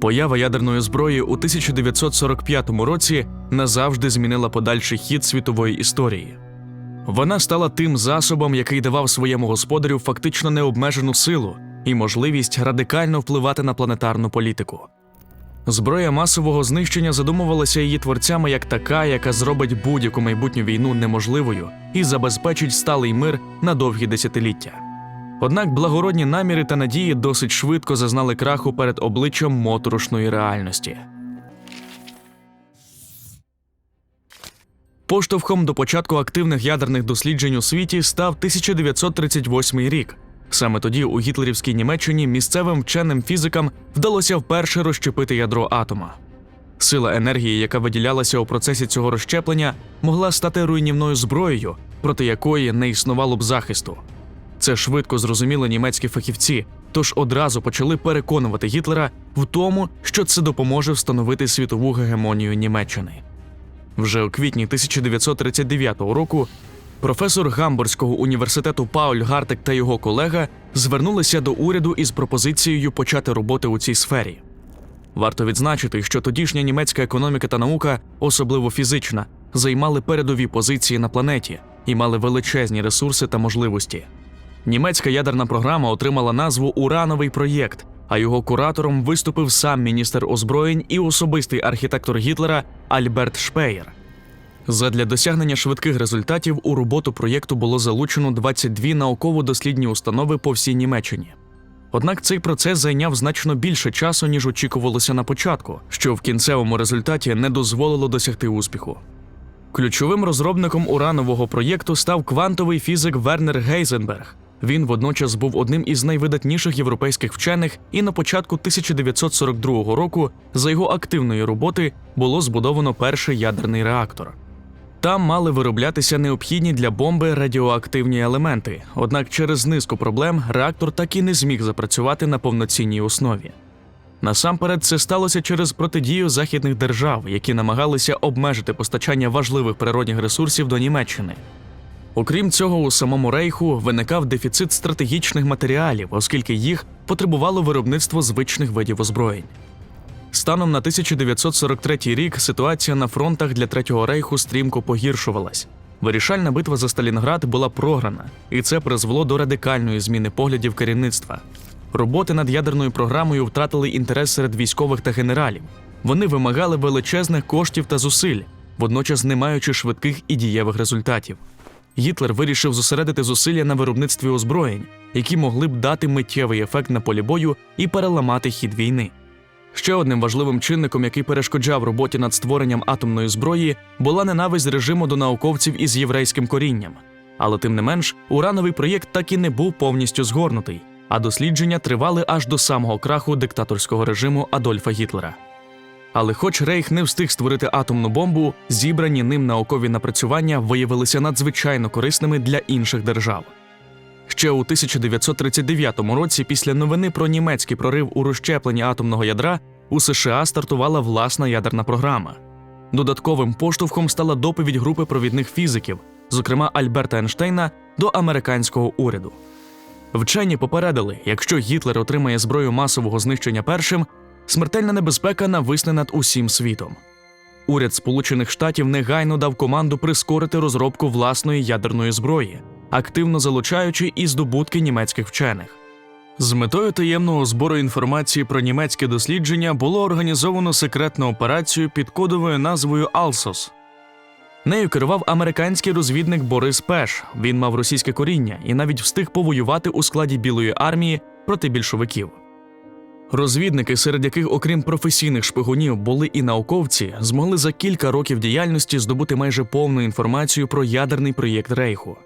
Поява ядерної зброї у 1945 році назавжди змінила подальший хід світової історії. Вона стала тим засобом, який давав своєму господарю фактично необмежену силу і можливість радикально впливати на планетарну політику. Зброя масового знищення задумувалася її творцями як така, яка зробить будь-яку майбутню війну неможливою і забезпечить сталий мир на довгі десятиліття. Однак благородні наміри та надії досить швидко зазнали краху перед обличчям моторошної реальності. Поштовхом до початку активних ядерних досліджень у світі став 1938 рік. Саме тоді у гітлерівській Німеччині місцевим вченим фізикам вдалося вперше розщепити ядро атома. Сила енергії, яка виділялася у процесі цього розщеплення, могла стати руйнівною зброєю, проти якої не існувало б захисту. Це швидко зрозуміли німецькі фахівці, тож одразу почали переконувати Гітлера в тому, що це допоможе встановити світову гегемонію Німеччини. Вже у квітні 1939 року професор Гамбурзького університету Пауль Гартек та його колега звернулися до уряду із пропозицією почати роботи у цій сфері. Варто відзначити, що тодішня німецька економіка та наука, особливо фізична, займали передові позиції на планеті і мали величезні ресурси та можливості. Німецька ядерна програма отримала назву Урановий проєкт, а його куратором виступив сам міністр озброєнь і особистий архітектор Гітлера Альберт Шпеєр. Задля досягнення швидких результатів у роботу проєкту було залучено 22 науково-дослідні установи по всій Німеччині. Однак цей процес зайняв значно більше часу, ніж очікувалося на початку, що в кінцевому результаті не дозволило досягти успіху. Ключовим розробником уранового проєкту став квантовий фізик Вернер Гейзенберг. Він водночас був одним із найвидатніших європейських вчених, і на початку 1942 року за його активної роботи було збудовано перший ядерний реактор. Там мали вироблятися необхідні для бомби радіоактивні елементи, однак через низку проблем реактор так і не зміг запрацювати на повноцінній основі. Насамперед, це сталося через протидію західних держав, які намагалися обмежити постачання важливих природних ресурсів до Німеччини. Окрім цього, у самому рейху виникав дефіцит стратегічних матеріалів, оскільки їх потребувало виробництво звичних видів озброєнь. Станом на 1943 рік ситуація на фронтах для Третього рейху стрімко погіршувалась. Вирішальна битва за Сталінград була програна, і це призвело до радикальної зміни поглядів керівництва. Роботи над ядерною програмою втратили інтерес серед військових та генералів. Вони вимагали величезних коштів та зусиль, водночас не маючи швидких і дієвих результатів. Гітлер вирішив зосередити зусилля на виробництві озброєнь, які могли б дати миттєвий ефект на полі бою і переламати хід війни. Ще одним важливим чинником, який перешкоджав роботі над створенням атомної зброї, була ненависть режиму до науковців із єврейським корінням. Але тим не менш, урановий проєкт так і не був повністю згорнутий, а дослідження тривали аж до самого краху диктаторського режиму Адольфа Гітлера. Але хоч Рейх не встиг створити атомну бомбу, зібрані ним наукові напрацювання виявилися надзвичайно корисними для інших держав. Ще у 1939 році, після новини про німецький прорив у розщепленні атомного ядра, у США стартувала власна ядерна програма. Додатковим поштовхом стала доповідь групи провідних фізиків, зокрема Альберта Ейнштейна, до американського уряду. Вчені попередили, якщо Гітлер отримає зброю масового знищення першим, смертельна небезпека нависне над усім світом. Уряд Сполучених Штатів негайно дав команду прискорити розробку власної ядерної зброї, активно залучаючи і здобутки німецьких вчених. З метою таємного збору інформації про німецьке дослідження було організовано секретну операцію під кодовою назвою Алсос. Нею керував американський розвідник Борис Пеш. Він мав російське коріння і навіть встиг повоювати у складі Білої армії проти більшовиків. Розвідники, серед яких, окрім професійних шпигунів, були і науковці, змогли за кілька років діяльності здобути майже повну інформацію про ядерний проєкт Рейху.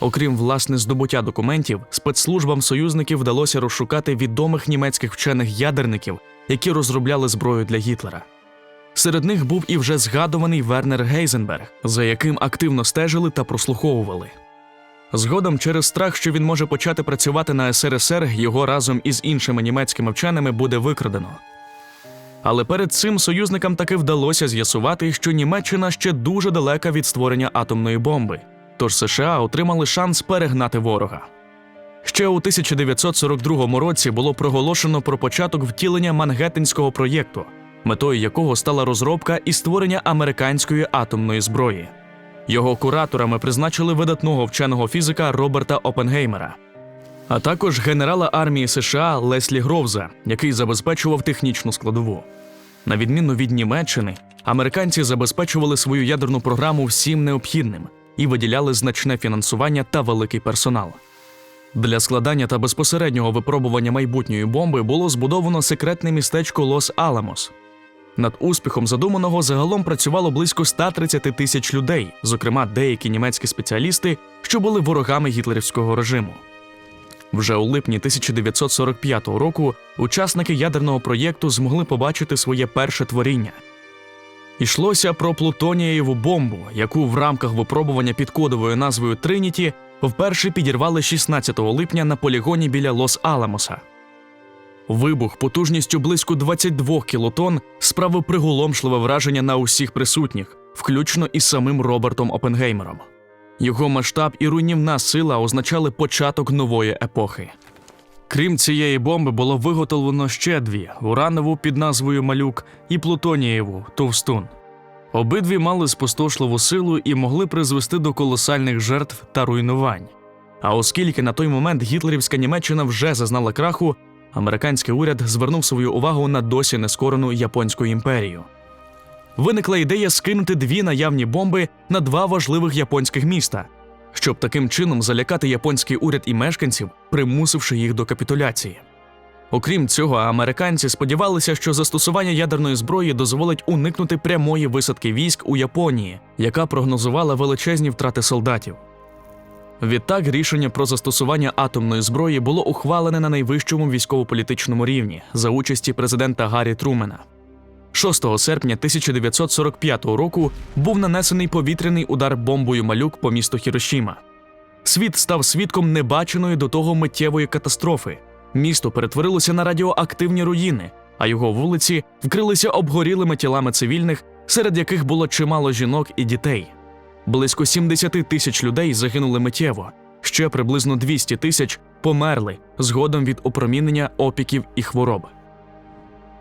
Окрім власне здобуття документів, спецслужбам союзників вдалося розшукати відомих німецьких вчених ядерників, які розробляли зброю для Гітлера. Серед них був і вже згадуваний Вернер Гейзенберг, за яким активно стежили та прослуховували. Згодом, через страх, що він може почати працювати на СРСР, його разом із іншими німецькими вченими буде викрадено. Але перед цим союзникам таки вдалося з'ясувати, що Німеччина ще дуже далека від створення атомної бомби, тож США отримали шанс перегнати ворога. Ще у 1942 році було проголошено про початок втілення Мангеттенського проєкту, метою якого стала розробка і створення американської атомної зброї. Його кураторами призначили видатного вченого фізика Роберта Опенгеймера, а також генерала армії США Леслі Гровза, який забезпечував технічну складову. На відміну від Німеччини, американці забезпечували свою ядерну програму всім необхідним і виділяли значне фінансування та великий персонал. Для складання та безпосереднього випробування майбутньої бомби було збудовано секретне містечко Лос-Аламос. Над успіхом задуманого загалом працювало близько 130 тисяч людей, зокрема деякі німецькі спеціалісти, що були ворогами гітлерівського режиму. Вже у липні 1945 року учасники ядерного проєкту змогли побачити своє перше творіння. Йшлося про плутонієву бомбу, яку в рамках випробування під кодовою назвою Триніті вперше підірвали 16 липня на полігоні біля Лос-Аламоса. Вибух потужністю близько 22 кілотон справив приголомшливе враження на усіх присутніх, включно із самим Робертом Опенгеймером. Його масштаб і руйнівна сила означали початок нової епохи. Крім цієї бомби, було виготовлено ще дві: уранову під назвою Малюк і плутонієву Товстун. Обидві мали спустошливу силу і могли призвести до колосальних жертв та руйнувань. А оскільки на той момент гітлерівська Німеччина вже зазнала краху, американський уряд звернув свою увагу на досі нескорену японську імперію. Виникла ідея скинути дві наявні бомби на два важливих японських міста, щоб таким чином залякати японський уряд і мешканців, примусивши їх до капітуляції. Окрім цього, американці сподівалися, що застосування ядерної зброї дозволить уникнути прямої висадки військ у Японії, яка прогнозувала величезні втрати солдатів. Відтак, рішення про застосування атомної зброї було ухвалене на найвищому військово-політичному рівні за участі президента Гаррі Трумена. 6 серпня 1945 року був нанесений повітряний удар бомбою малюк по місту Хірошіма. Світ став свідком небаченої до того миттєвої катастрофи. Місто перетворилося на радіоактивні руїни, а його вулиці вкрилися обгорілими тілами цивільних, серед яких було чимало жінок і дітей. Близько 70 тисяч людей загинули миттєво, ще приблизно 200 тисяч померли згодом від опромінення опіків і хвороб.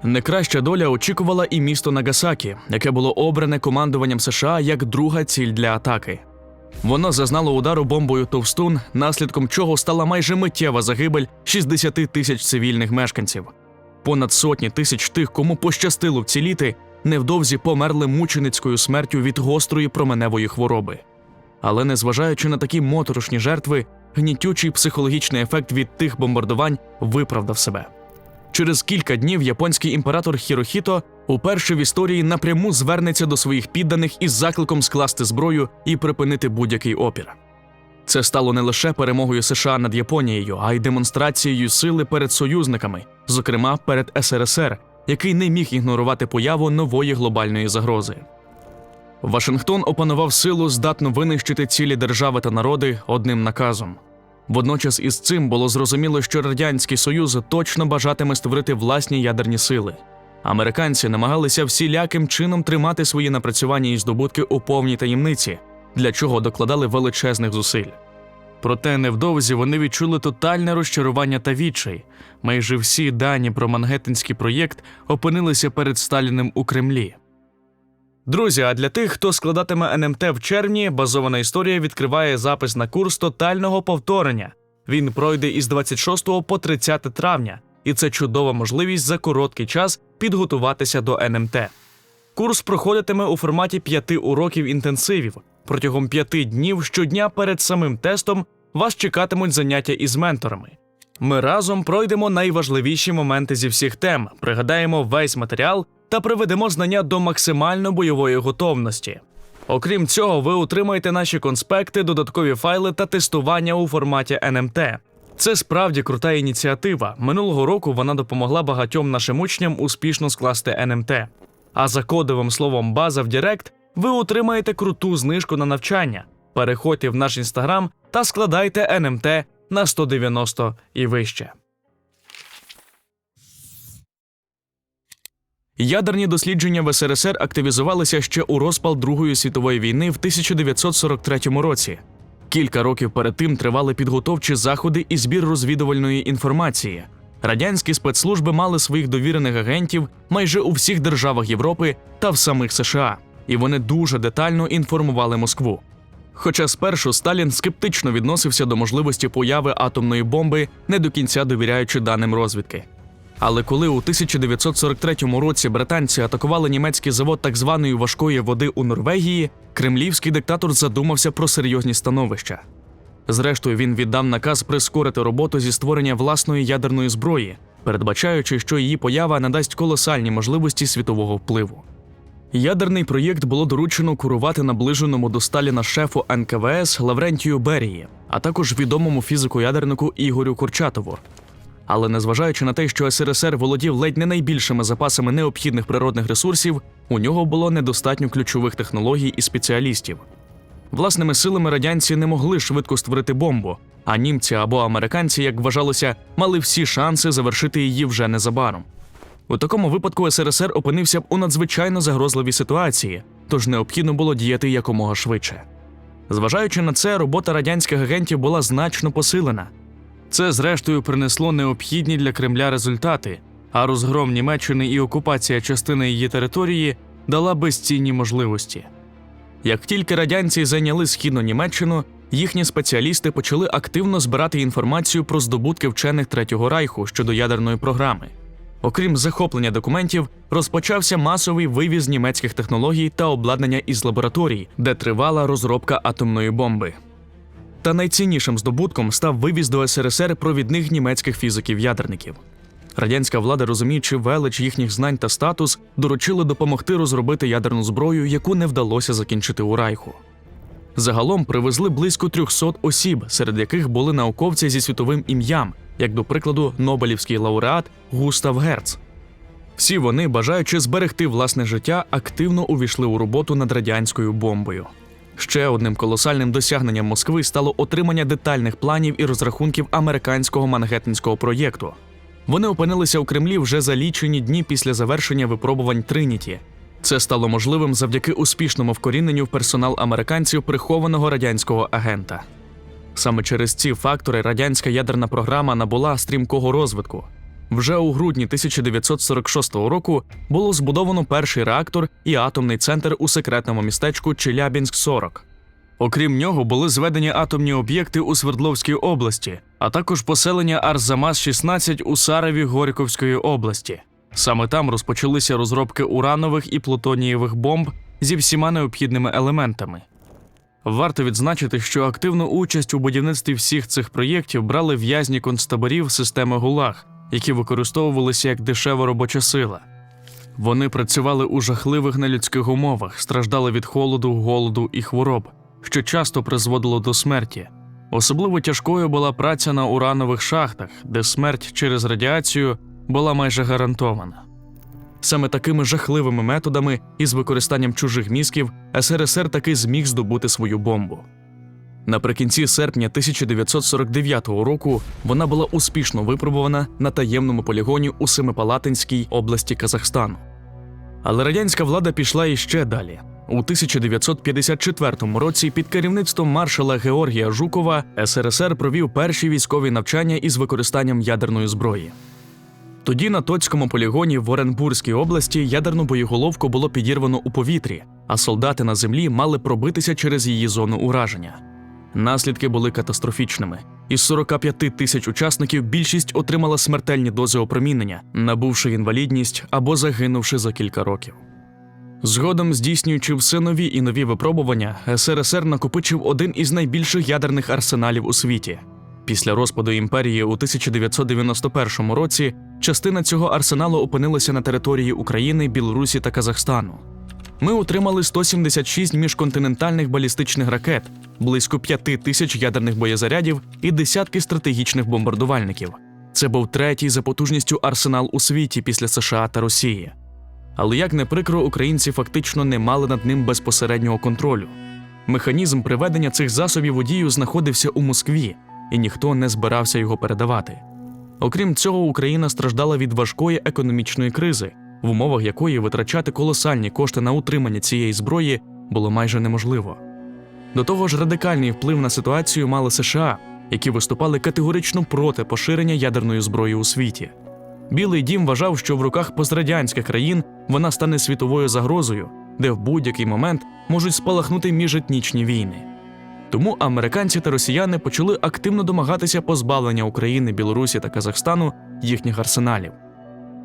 Некраща доля очікувала і місто Нагасакі, яке було обране командуванням США як друга ціль для атаки. Воно зазнало удару бомбою Товстун, наслідком чого стала майже миттєва загибель 60 тисяч цивільних мешканців. Понад сотні тисяч тих, кому пощастило вціліти, невдовзі померли мученицькою смертю від гострої променевої хвороби. Але незважаючи на такі моторошні жертви, гнітючий психологічний ефект від тих бомбардувань виправдав себе. Через кілька днів японський імператор Хірохіто уперше в історії напряму звернеться до своїх підданих із закликом скласти зброю і припинити будь-який опір. Це стало не лише перемогою США над Японією, а й демонстрацією сили перед союзниками, зокрема перед СРСР, який не міг ігнорувати появу нової глобальної загрози. Вашингтон опанував силу, здатну винищити цілі держави та народи одним наказом. Водночас із цим було зрозуміло, що Радянський Союз точно бажатиме створити власні ядерні сили. Американці намагалися всіляким чином тримати свої напрацювання і здобутки у повній таємниці, для чого докладали величезних зусиль. Проте невдовзі вони відчули тотальне розчарування та відчай. Майже всі дані про Мангеттенський проєкт опинилися перед Сталіним у Кремлі. Друзі, а для тих, хто складатиме НМТ в червні, базована історія відкриває запис на курс тотального повторення. Він пройде із 26 по 30 травня, і це чудова можливість за короткий час підготуватися до НМТ. Курс проходитиме у форматі п'яти уроків інтенсивів. Протягом п'яти днів щодня перед самим тестом вас чекатимуть заняття із менторами. Ми разом пройдемо найважливіші моменти зі всіх тем, пригадаємо весь матеріал та приведемо знання до максимально бойової готовності. Окрім цього, ви отримаєте наші конспекти, додаткові файли та тестування у форматі НМТ. Це справді крута ініціатива. Минулого року вона допомогла багатьом нашим учням успішно скласти НМТ. А за кодовим словом база в Директ ви отримаєте круту знижку на навчання. Переходьте в наш інстаграм та складайте НМТ на 190 і вище. Ядерні дослідження в СРСР активізувалися ще у розпал Другої світової війни в 1943 році. Кілька років перед тим тривали підготовчі заходи і збір розвідувальної інформації. Радянські спецслужби мали своїх довірених агентів майже у всіх державах Європи та в самих США, і вони дуже детально інформували Москву. Хоча спершу Сталін скептично відносився до можливості появи атомної бомби, не до кінця довіряючи даним розвідки. Але коли у 1943 році британці атакували німецький завод так званої важкої води у Норвегії, кремлівський диктатор задумався про серйозні становища. Зрештою, він віддав наказ прискорити роботу зі створення власної ядерної зброї, передбачаючи, що її поява надасть колосальні можливості світового впливу. Ядерний проєкт було доручено курувати наближеному до Сталіна шефу НКВС Лаврентію Берії, а також відомому фізику-ядернику Ігорю Курчатову. Але незважаючи на те, що СРСР володів ледь не найбільшими запасами необхідних природних ресурсів, у нього було недостатньо ключових технологій і спеціалістів. Власними силами радянці не могли швидко створити бомбу, а німці або американці, як вважалося, мали всі шанси завершити її вже незабаром. У такому випадку СРСР опинився б у надзвичайно загрозливій ситуації, тож необхідно було діяти якомога швидше. Зважаючи на це, робота радянських агентів була значно посилена. Це, зрештою, принесло необхідні для Кремля результати, а розгром Німеччини і окупація частини її території дала безцінні можливості. Як тільки радянці зайняли східну Німеччину, їхні спеціалісти почали активно збирати інформацію про здобутки вчених Третього Райху щодо ядерної програми. Окрім захоплення документів, розпочався масовий вивіз німецьких технологій та обладнання із лабораторій, де тривала розробка атомної бомби. Та найціннішим здобутком став вивіз до СРСР провідних німецьких фізиків-ядерників. Радянська влада, розуміючи велич їхніх знань та статус, доручила допомогти розробити ядерну зброю, яку не вдалося закінчити у Райху. Загалом привезли близько 300 осіб, серед яких були науковці зі світовим ім'ям, як до прикладу, Нобелівський лауреат Густав Герц. Всі вони, бажаючи зберегти власне життя, активно увійшли у роботу над радянською бомбою. Ще одним колосальним досягненням Москви стало отримання детальних планів і розрахунків американського Мангеттенського проєкту. Вони опинилися у Кремлі вже за лічені дні після завершення випробувань Триніті. Це стало можливим завдяки успішному вкоріненню в персонал американців прихованого радянського агента. Саме через ці фактори радянська ядерна програма набула стрімкого розвитку. Вже у грудні 1946 року було збудовано перший реактор і атомний центр у секретному містечку Челябінськ-40. Окрім нього, були зведені атомні об'єкти у Свердловській області, а також поселення Арзамас-16 у Сарові Горьковської області. Саме там розпочалися розробки уранових і плутонієвих бомб зі всіма необхідними елементами. Варто відзначити, що активну участь у будівництві всіх цих проєктів брали в'язні концтаборів системи ГУЛАГ, які використовувалися як дешева робоча сила. Вони працювали у жахливих нелюдських умовах, страждали від холоду, голоду і хвороб, що часто призводило до смерті. Особливо тяжкою була праця на уранових шахтах, де смерть через радіацію була майже гарантована. Саме такими жахливими методами і з використанням чужих мізків СРСР таки зміг здобути свою бомбу. Наприкінці серпня 1949 року вона була успішно випробувана на таємному полігоні у Семипалатинській області Казахстану. Але радянська влада пішла іще далі. У 1954 році під керівництвом маршала Георгія Жукова СРСР провів перші військові навчання із використанням ядерної зброї. Тоді на Тоцькому полігоні в Оренбурзькій області ядерну боєголовку було підірвано у повітрі, а солдати на землі мали пробитися через її зону ураження. Наслідки були катастрофічними. Із 45 тисяч учасників більшість отримала смертельні дози опромінення, набувши інвалідність або загинувши за кілька років. Згодом, здійснюючи все нові і нові випробування, СРСР накопичив один із найбільших ядерних арсеналів у світі. Після розпаду імперії у 1991 році частина цього арсеналу опинилася на території України, Білорусі та Казахстану. Ми отримали 176 міжконтинентальних балістичних ракет, близько 5 тисяч ядерних боєзарядів і десятки стратегічних бомбардувальників. Це був третій за потужністю арсенал у світі після США та Росії. Але як не прикро, українці фактично не мали над ним безпосереднього контролю. Механізм приведення цих засобів у дію знаходився у Москві, і ніхто не збирався його передавати. Окрім цього, Україна страждала від важкої економічної кризи, в умовах якої витрачати колосальні кошти на утримання цієї зброї було майже неможливо. До того ж, радикальний вплив на ситуацію мали США, які виступали категорично проти поширення ядерної зброї у світі. Білий дім вважав, що в руках пострадянських країн вона стане світовою загрозою, де в будь-який момент можуть спалахнути міжетнічні війни. Тому американці та росіяни почали активно домагатися позбавлення України, Білорусі та Казахстану їхніх арсеналів.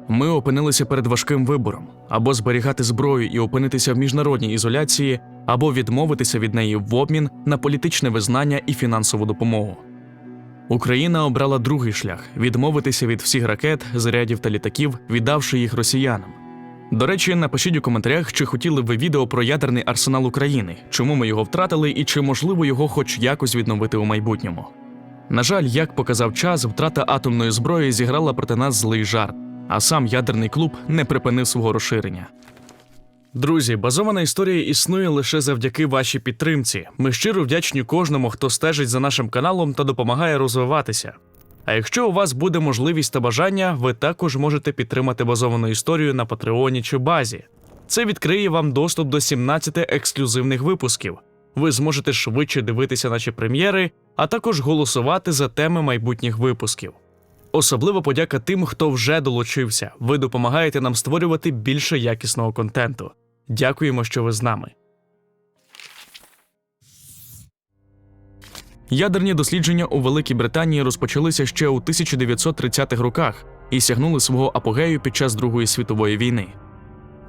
Ми опинилися перед важким вибором або зберігати зброю і опинитися в міжнародній ізоляції, або відмовитися від неї в обмін на політичне визнання і фінансову допомогу. Україна обрала другий шлях відмовитися від всіх ракет, зарядів та літаків, віддавши їх росіянам. До речі, напишіть у коментарях, чи хотіли ви відео про ядерний арсенал України, чому ми його втратили і чи можливо його хоч якось відновити у майбутньому. На жаль, як показав час, втрата атомної зброї зіграла проти нас злий жарт, а сам ядерний клуб не припинив свого розширення. Друзі, базована історія існує лише завдяки вашій підтримці. Ми щиро вдячні кожному, хто стежить за нашим каналом та допомагає розвиватися. А якщо у вас буде можливість та бажання, ви також можете підтримати базовану історію на Патреоні чи базі. Це відкриє вам доступ до 17 ексклюзивних випусків. Ви зможете швидше дивитися наші прем'єри, а також голосувати за теми майбутніх випусків. Особливо подяка тим, хто вже долучився. Ви допомагаєте нам створювати більше якісного контенту. Дякуємо, що ви з нами. Ядерні дослідження у Великій Британії розпочалися ще у 1930-х роках і сягнули свого апогею під час Другої світової війни.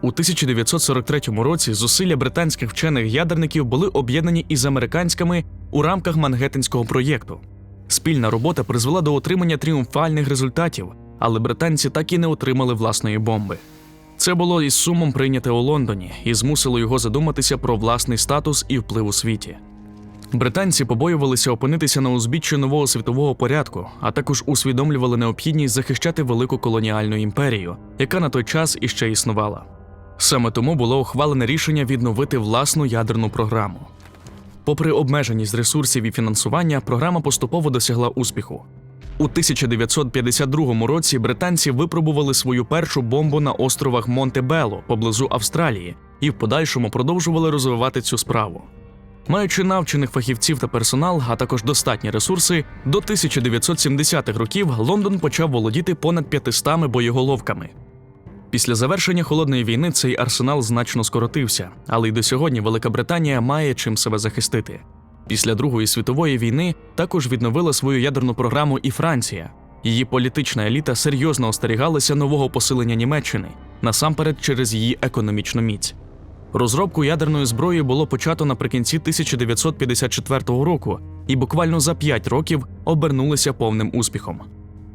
У 1943 році зусилля британських вчених ядерників були об'єднані із американськими у рамках Мангеттенського проєкту. Спільна робота призвела до отримання тріумфальних результатів, але британці так і не отримали власної бомби. Це було із сумом прийняте у Лондоні і змусило його задуматися про власний статус і вплив у світі. Британці побоювалися опинитися на узбіччі нового світового порядку, а також усвідомлювали необхідність захищати велику колоніальну імперію, яка на той час іще існувала. Саме тому було ухвалене рішення відновити власну ядерну програму. Попри обмеженість ресурсів і фінансування, програма поступово досягла успіху. У 1952 році британці випробували свою першу бомбу на островах Монтебело поблизу Австралії і в подальшому продовжували розвивати цю справу. Маючи навчених фахівців та персонал, а також достатні ресурси, до 1970-х років Лондон почав володіти понад 500 боєголовками. Після завершення холодної війни цей арсенал значно скоротився, але й до сьогодні Велика Британія має чим себе захистити. Після Другої світової війни також відновила свою ядерну програму і Франція. Її політична еліта серйозно остерігалася нового посилення Німеччини, насамперед через її економічну міць. Розробку ядерної зброї було почато наприкінці 1954 року, і буквально за 5 років обернулися повним успіхом.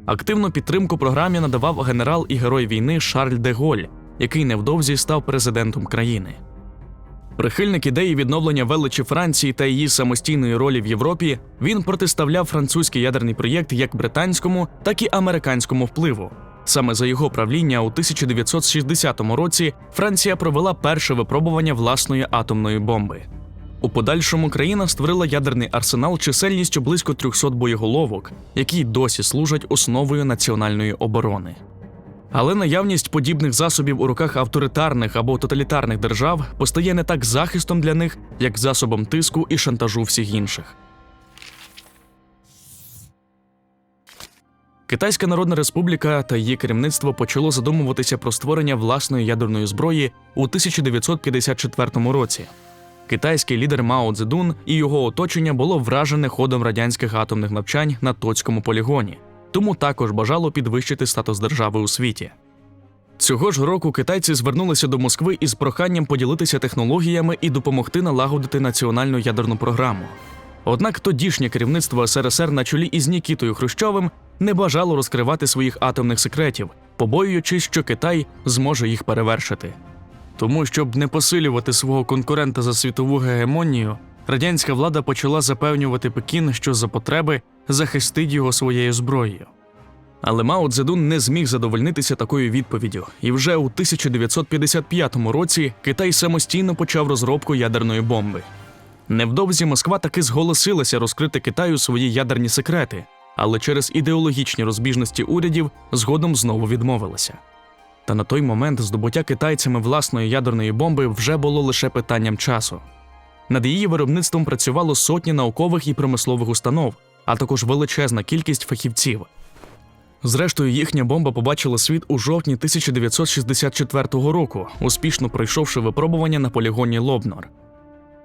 Активну підтримку програмі надавав генерал і герой війни Шарль де Голь, який невдовзі став президентом країни. Прихильник ідеї відновлення величі Франції та її самостійної ролі в Європі, він протиставляв французький ядерний проєкт як британському, так і американському впливу. Саме за його правління у 1960 році Франція провела перше випробування власної атомної бомби. У подальшому країна створила ядерний арсенал чисельністю близько 300 боєголовок, які досі служать основою національної оборони. Але наявність подібних засобів у руках авторитарних або тоталітарних держав постає не так захистом для них, як засобом тиску і шантажу всіх інших. Китайська Народна Республіка та її керівництво почало задумуватися про створення власної ядерної зброї у 1954 році. Китайський лідер Мао Цзедун і його оточення було вражене ходом радянських атомних навчань на Тоцькому полігоні, тому також бажало підвищити статус держави у світі. Цього ж року китайці звернулися до Москви із проханням поділитися технологіями і допомогти налагодити національну ядерну програму. Однак тодішнє керівництво СРСР на чолі із Нікітою Хрущовим не бажало розкривати своїх атомних секретів, побоюючись, що Китай зможе їх перевершити. Тому, щоб не посилювати свого конкурента за світову гегемонію, радянська влада почала запевнювати Пекін, що за потреби захистить його своєю зброєю. Але Мао Цзедун не зміг задовольнитися такою відповіддю, і вже у 1955 році Китай самостійно почав розробку ядерної бомби. Невдовзі Москва таки зголосилася розкрити Китаю свої ядерні секрети, але через ідеологічні розбіжності урядів згодом знову відмовилася. Та на той момент здобуття китайцями власної ядерної бомби вже було лише питанням часу. Над її виробництвом працювало сотні наукових і промислових установ, а також величезна кількість фахівців. Зрештою, їхня бомба побачила світ у жовтні 1964 року, успішно пройшовши випробування на полігоні Лобнор.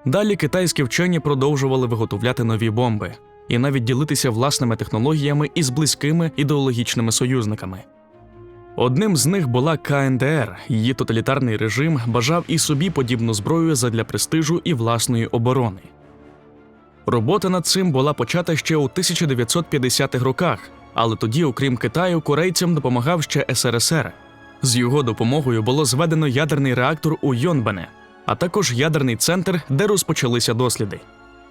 Далі китайські вчені продовжували виготовляти нові бомби і навіть ділитися власними технологіями із близькими ідеологічними союзниками. Одним з них була КНДР. Її тоталітарний режим бажав і собі подібну зброю задля престижу і власної оборони. Робота над цим була почата ще у 1950-х роках, але тоді, окрім Китаю, корейцям допомагав ще СРСР. З його допомогою було зведено ядерний реактор у Йонбене, а також ядерний центр, де розпочалися досліди.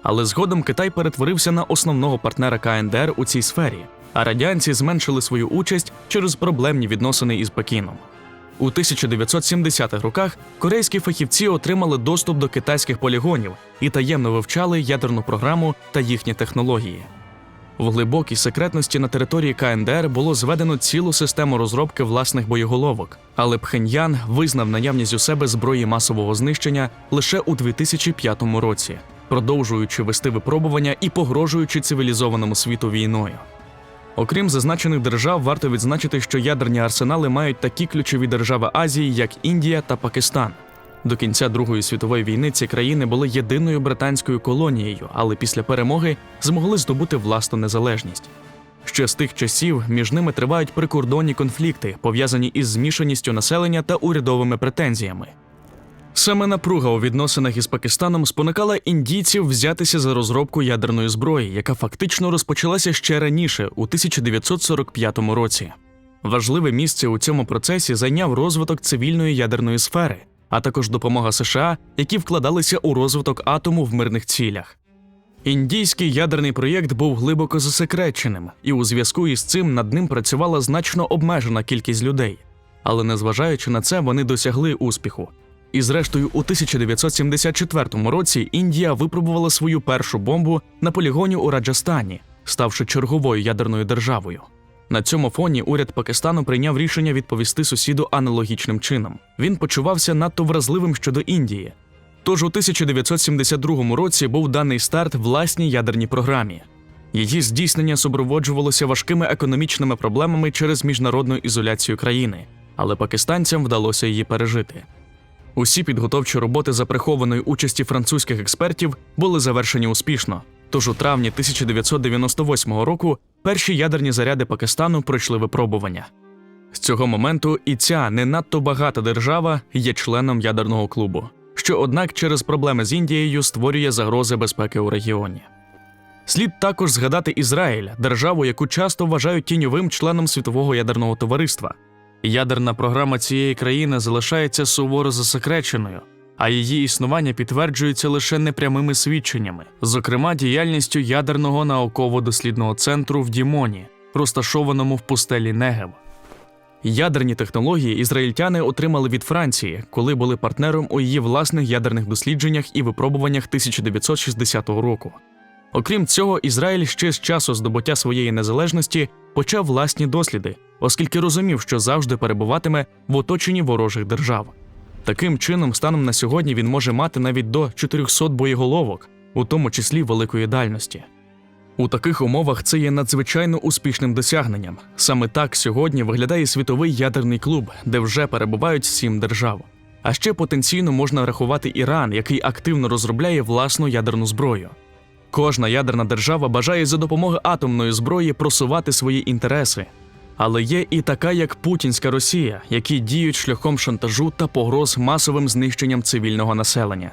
Але згодом Китай перетворився на основного партнера КНДР у цій сфері, а радянці зменшили свою участь через проблемні відносини із Пекіном. У 1970-х роках корейські фахівці отримали доступ до китайських полігонів і таємно вивчали ядерну програму та їхні технології. В глибокій секретності на території КНДР було зведено цілу систему розробки власних боєголовок, але Пхеньян визнав наявність у себе зброї масового знищення лише у 2005 році, продовжуючи вести випробування і погрожуючи цивілізованому світу війною. Окрім зазначених держав, варто відзначити, що ядерні арсенали мають такі ключові держави Азії, як Індія та Пакистан. До кінця Другої світової війни ці країни були єдиною британською колонією, але після перемоги змогли здобути власну незалежність. Ще з тих часів між ними тривають прикордонні конфлікти, пов'язані із змішаністю населення та урядовими претензіями. Саме напруга у відносинах із Пакистаном спонукала індійців взятися за розробку ядерної зброї, яка фактично розпочалася ще раніше, у 1945 році. Важливе місце у цьому процесі зайняв розвиток цивільної ядерної сфери, а також допомога США, які вкладалися у розвиток атому в мирних цілях. Індійський ядерний проєкт був глибоко засекреченим, і у зв'язку із цим над ним працювала значно обмежена кількість людей. Але незважаючи на це, вони досягли успіху. І зрештою, у 1974 році Індія випробувала свою першу бомбу на полігоні у Раджастані, ставши черговою ядерною державою. На цьому фоні уряд Пакистану прийняв рішення відповісти сусіду аналогічним чином. Він почувався надто вразливим щодо Індії. Тож у 1972 році був даний старт власній ядерній програмі. Її здійснення супроводжувалося важкими економічними проблемами через міжнародну ізоляцію країни, але пакистанцям вдалося її пережити. Усі підготовчі роботи за прихованої участі французьких експертів були завершені успішно. Тож у травні 1998 року перші ядерні заряди Пакистану пройшли випробування. З цього моменту і ця не надто багата держава є членом ядерного клубу, що, однак, через проблеми з Індією створює загрози безпеки у регіоні. Слід також згадати Ізраїль, державу, яку часто вважають тіньовим членом світового ядерного товариства. Ядерна програма цієї країни залишається суворо засекреченою, а її існування підтверджується лише непрямими свідченнями, зокрема діяльністю ядерного науково-дослідного центру в Дімоні, розташованому в пустелі Негев. Ядерні технології ізраїльтяни отримали від Франції, коли були партнером у її власних ядерних дослідженнях і випробуваннях 1960 року. Окрім цього, Ізраїль ще з часу здобуття своєї незалежності почав власні досліди, оскільки розумів, що завжди перебуватиме в оточенні ворожих держав. Таким чином, станом на сьогодні він може мати навіть до 400 боєголовок, у тому числі великої дальності. У таких умовах це є надзвичайно успішним досягненням. Саме так сьогодні виглядає світовий ядерний клуб, де вже перебувають сім держав. А ще потенційно можна рахувати Іран, який активно розробляє власну ядерну зброю. Кожна ядерна держава бажає за допомогою атомної зброї просувати свої інтереси. Але є і така, як Путінська Росія, які діють шляхом шантажу та погроз масовим знищенням цивільного населення.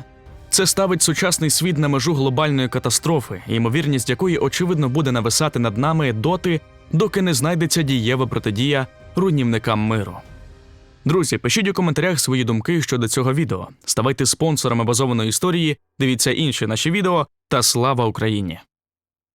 Це ставить сучасний світ на межу глобальної катастрофи, ймовірність якої очевидно буде нависати над нами доти, доки не знайдеться дієва протидія руйнівникам миру. Друзі, пишіть у коментарях свої думки щодо цього відео. Ставайте спонсорами базованої історії, дивіться інші наші відео та слава Україні!